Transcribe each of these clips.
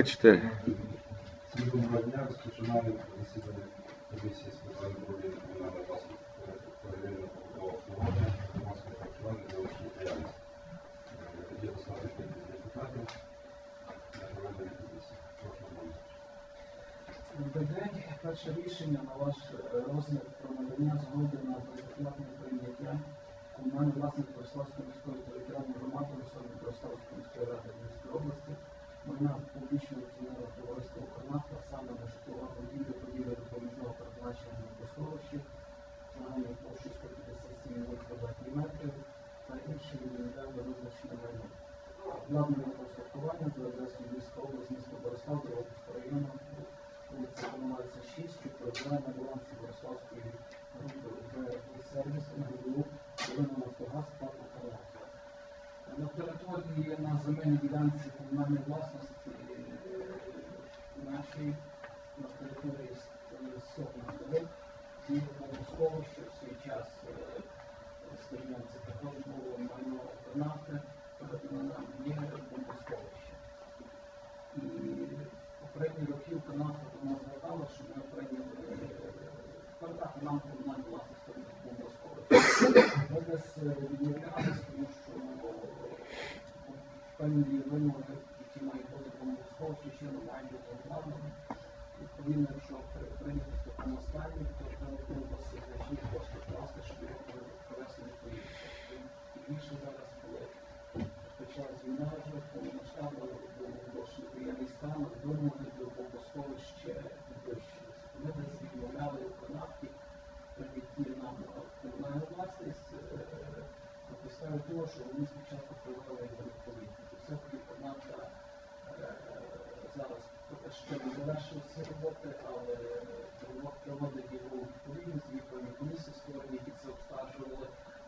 Бачите, Доброго дня, розпочинаю засідання комісії з питань управління комунальної власності перевірення побудового обслуговування громадського харчування та залишення діяльності. Е, Є достатньо кількість депутатів для проведення комісії. Прошу голову. Добрий день. Перше рішення на ваш е, розгляд про надання згоди на безоплатне прийняття комунальної власності Бориславської міської територіальної громади особи Бориславської міської ради Львівської області. Майна публічного акціонерного товариства «Укрнафта», саме на житлова будівля, будівля допоміжного передбачення на посховищі, загальною площею 157 квадратних метрів та інші відповідально визначені майно. Обладнання та устаткування за адресою Львівська область, місто Борислав, Дорогівського району, вулиця Комунальця 6, що перебуває на балансі Бориславської групи УП сервіс НГУ, Долина Нафтогаз, ПАТ «Укрнафта». На території на земельній ділянці комунальної власності е, нашій на території дорог і водосховище в свій час, скажімо, це також було майно нафти, є водосховище. І попередні роки Укрнафта до нас звертала, що ми прийняли передати нам комунальну власність водосховище. Ми десь е, відмовлялись, тому що е, певні вимоги, які мають бути ще не мають бути обладнані. Відповідно, якщо прийняти в такому стані, то треба досить значні кошти вкласти, щоб його привести в відповідність. І більше зараз, коли почалась війна вже повномасштабно, був оголошений воєнний стан, вимоги до водосховища підвищилися. Ми десь відмовляли виконавки, які нам комунальну власність, е, на підставі того, що вони спочатку провели його відповідність. Все-таки виконавка е, зараз ще не роботи, але провод- проводить його у відповідність, відповідні комісії створені, які це обстежували,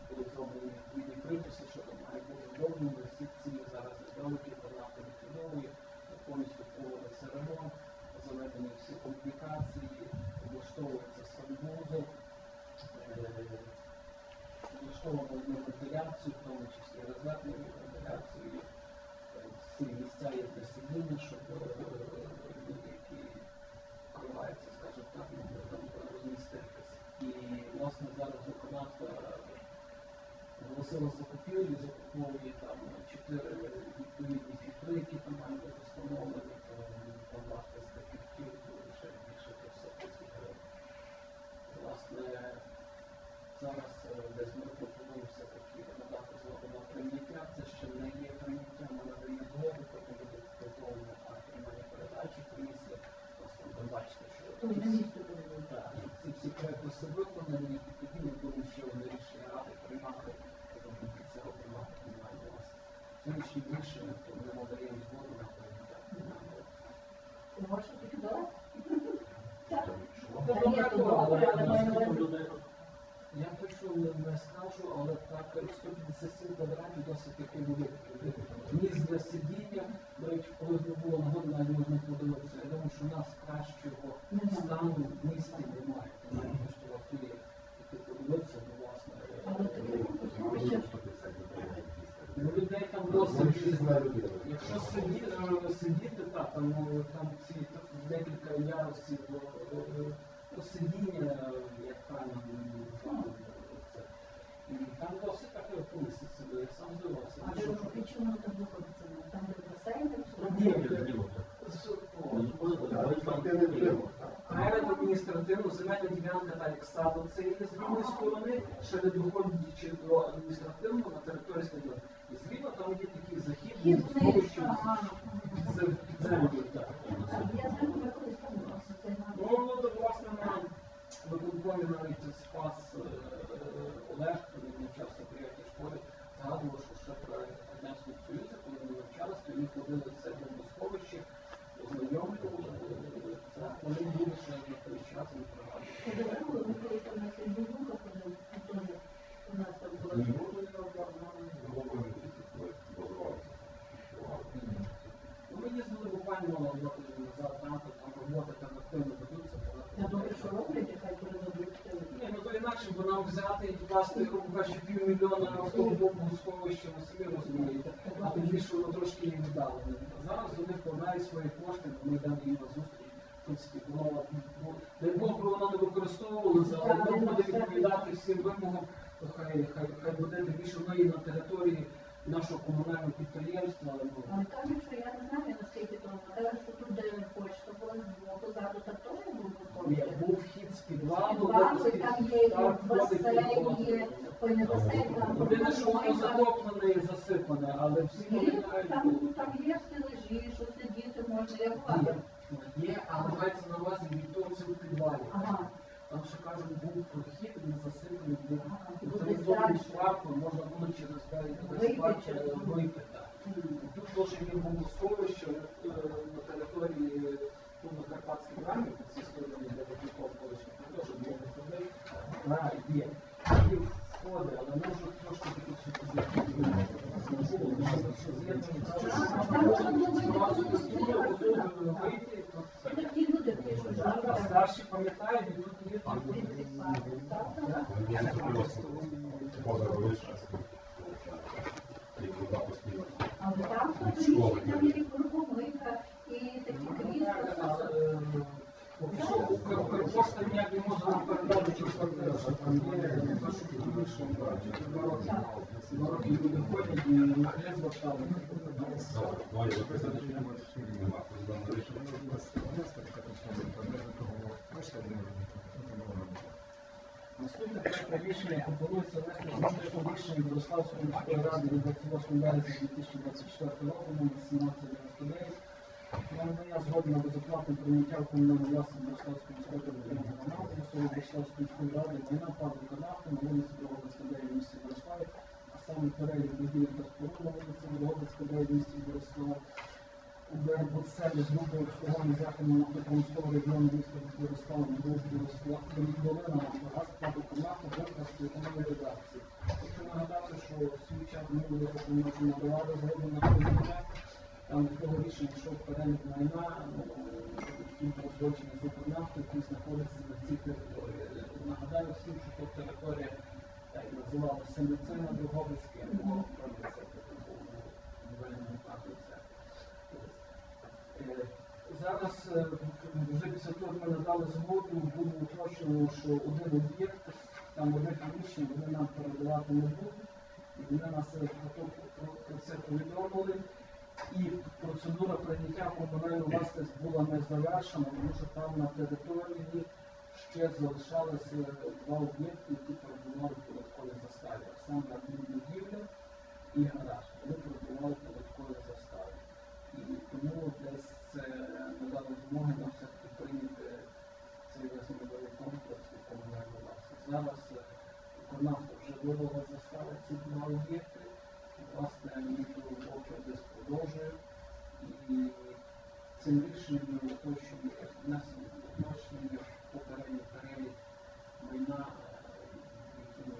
були зроблені відповідні приписи, що там має бути зроблено, всі ці зараз недоліки, виконавка відповідовує, повністю проводиться ремонт, заведені всі комунікації, облаштовується санвузол, е, облаштовано на вентиляцію, в тому числі розетну вентиляцію, всі місця є для сидіння, щоб люди, які вкриваються, скажімо так, могли там розміститися. І власне зараз виконавця оголосила закупівлі, закуповує там чотири відповідні фільтри, які там мають бути встановлені, то там вартість таких фільтрів лише більше 300 тисяч гривень. Власне, зараз е, десь ми пропонуємо все-таки надати згоду на прийняття. Це ще не є прийняття, ми надаємо згоду, потім буде підготовлено акт приймання передачі комісії. Власне, ви бачите, що так, ці всі приписи виконані, і тоді ми будемо ще одне рішення ради приймати, тобто цього приймати комунальну власність. Сьогоднішні рішення, то ми надаємо згоду на прийняття комунальної власності. Я точно не, скажу, але так 157 квадратів досить таки великий. Місць для сидіння, речі, коли б не було нагоди, навіть можна подивитися. Я думаю, що у нас кращого стану в місті немає. Тому що вартує піти подивитися, бо власне. Ну, людей там досить. Якщо сидіти, сидіти так, там, там ці так, декілька ярусів е, сидіння, як. І там досить таке помістить себе, я сам здивався. А де причому там знаходиться? Там, де басейн. Перед адміністративно земельна ділянка та як саду це є з лівої сторони, ще не доходячи до адміністративного на території стадіону. І зліва там є такий захід, була, це Ну, ну, власне, на виконкомі навіть спас е, Олег, коли він навчався в приятній школі, згадував, що ще при Радянському Союзі, коли вони навчалися, то вони ходили це бомбосховище, ознайомлювали, е, це вони були ще на той час, не пригадую. Я думаю, ми коли там на Сергійнука ходили, там теж у нас там була. Головою коли базувалися. Ну, Ми їздили буквально два тижні назад, там, то там роботи там активно ведуться. Я думаю, що роблять, і хай передадуть. Ні, ну то інакше щоб нам взяти і вкласти, грубо кажучи, півмільйона в того боку сховища, ви самі розумієте, а тим більше воно трошки їм віддалене. Зараз вони вкладають свої кошти, ми йдемо їм на зустріч. В принципі, воно, дай Бог би воно не використовувалося, але воно буде відповідати всім вимогам, то хай, хай, хай буде більше воно є на території нашого комунального підприємства, але ну, Але кажуть, що я не знаю, наскільки то казали, що тут, де почта була збоку, ззаду, так теж був Ні, готовий. був вхід з підвалу, Підвал, де і там є і так, входить басейн, підвал. є, ой, Єдине, що воно мойка. і засипане, але всі Ні, там, там є стележі, що сидіти можна, я була. є, але мається на увазі від того це в підвалі. Ага, Там ще кажуть, був прохід, він засипаний, був. І Буде Це добрий далі. шварку, можна було через двері Вийти через вийти. так. Тут теж є бомбосховище е, на території ну, на Карпатській брамі, по цій стороні, де Ватіков колишній, там теж бомбосховище. Так, є. Є входи, але можу трошки що Старші пам'ятають, і тут є? Я не просто поза вийшла. Але там школи. там є рукомийка і такі крісла просто меня не можно продать, что тогда не то, что в. Наступне рішення пропонується внести зміни рішення Бориславської міської ради 28 2024 року, 1899, на згодна згодом безоплатне прийняття в комунальну власність Бориславської міської територіальної громади, особи Бориславської міської ради, майна фабрика нафти на вулиці Дрогобицька 9 в місті Бориславі, а саме перелік будівель та споруд на вулиці Дрогобицька 9 в місті Бориславі, Сервіс групи обслуговування західного промислового регіону міста Борислава, Дружби Долина, Газ, Фабрика нафти, Борківської економії редакції. Хочу нагадати, що свій час ми були запропоновані до владу згодом на комітет, там такого рішення йшов перелік майна, узгодження з Укрнафти, які знаходяться на цій території. Нагадаю всім, що тут територія так називалася Семицина Дрогобицьке, або Промиця, будівельного фабриця. Е, Зараз е, вже після того, як ми надали згоду, було уточнено, що один об'єкт, там одне приміщення, вони нам передавати не будуть. І вони нас е, про це повідомили. І процедура прийняття в комунальну власність була не завершена, тому що там на території ще залишалися два об'єкти, які перебували в податковій заставі. Саме адмінбудівля і гараж. Вони перебували в податковій заставі. І тому десь це не дало змоги нам все-таки прийняти цей весновий комплекс у комунальну власність. Зараз е, виконавця вже вивела застави ці два об'єкти. Власне, їх поки десь продовжує. І цим рішенням ми уточнюємо в попередній перелік майна, е, які ми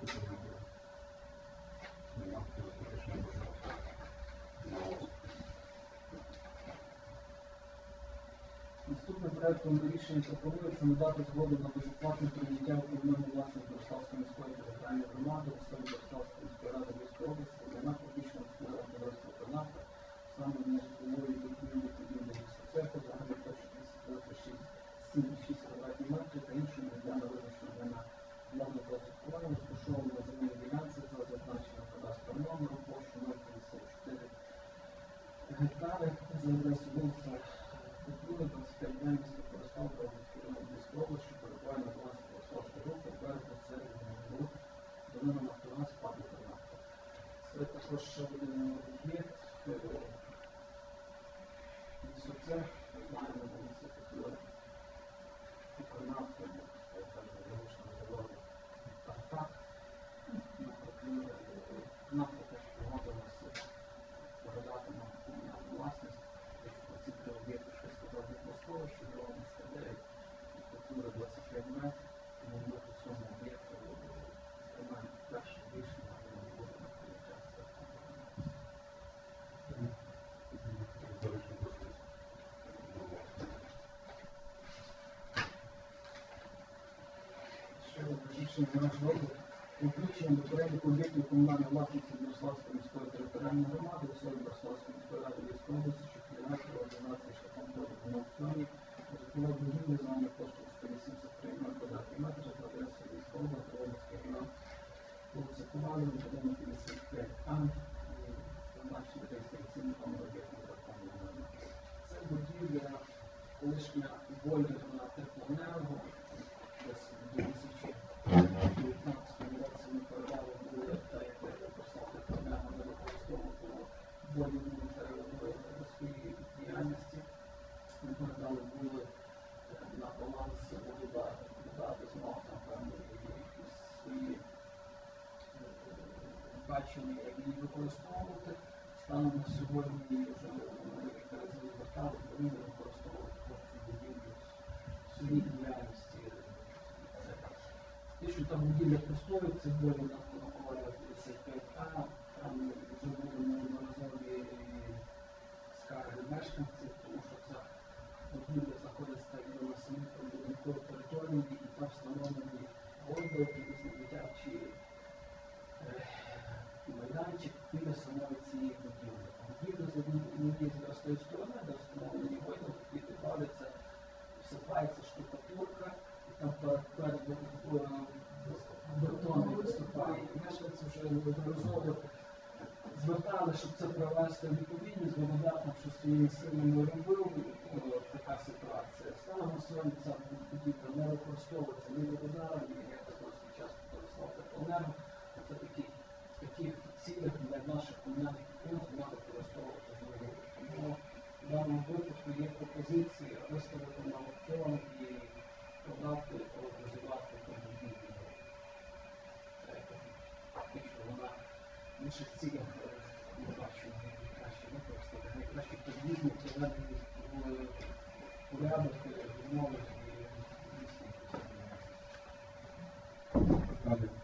приймали. Проектом рішення пропонується надати згоду на безоплатне прийняття в комунальну власність Бориславської міської територіальної громади, особи Бориславської міської ради Львівської області, для публічного господарства «Тернавка», саме на житлової будівлі будівлі лісоцеху, загальна площа 226 квадратних метрів та іншими місцями визначеними на владне працювання, розташовано на земельній ділянці за зазначеним кадастровим номером, площу 054 гектари за адресою вулиця Культури, 25 днів міста Борислав, Бровицький район Львівської області, перебуває на балансі Бориславської групи, берег середнього груп, долина Нафтогаз, фабрика нафта. Це також ще один об'єкт, е, вулиця Культури, Укрнафта, я кажу, вулична заводу, Тартак, на Культури, нафта теж погодилася передати на власність. Ці три об'єкти, що сказав, від Москова, що Дрогобицька 9, і культура 25 метрів, тому ми по цьому об'єкту приймаємо перше рішення, але не будемо прийняття. Запишемо, пожалуйста. На ось. За наш розгляд включення до переліку об'єктів комунальної власності Бориславської міської територіальної громади особи Бориславської міської ради військової області, що фінансово організації шляхом поділу на аукціоні житлової будівлі зони площі 183 квадратних метрів за адресою Львівської області, Волинський район, вулиця Ковалів, будинок 55А, і зазначений реєстраційний номер об'єкту закону номер. Це будівля колишня бойлерна теплоенерго, десь в 2019 році ми передали були та як послав теплоенерго не використовували на там певні якісь використовувати. Станом на сьогодні вже ми кілька разів звертали, використовувати кошти діяльності. Це Те, там будівля простоюється, болі на Коноваля 55А, там скарги мешканців, тому що ця будівля знаходиться і на самій будинковій території, і там встановлені голуби, різні дитячі е, майданчик біля самої цієї будівлі. Будівля з однієї з тої сторони, де встановлені голуби, які бавляться, всипається штукатурка, і там перед, е, бетоном виступає. Мешканці вже неодноразово звертали, щоб це привести в відповідність, бо додаток, що своїми силами робив, ну, така ситуація. Станом сьогодні ця будівля не використовується ні вода, ні як також час Борислав Теплоенерго. Це такі, таких цілях для наших комунальних підприємств треба використовувати знову. Тому в даному випадку є пропозиція виставити на аукціон і подати, розвивати інших цілях бачимо краще використати, краще подвіжно проведені порядок умови і місця.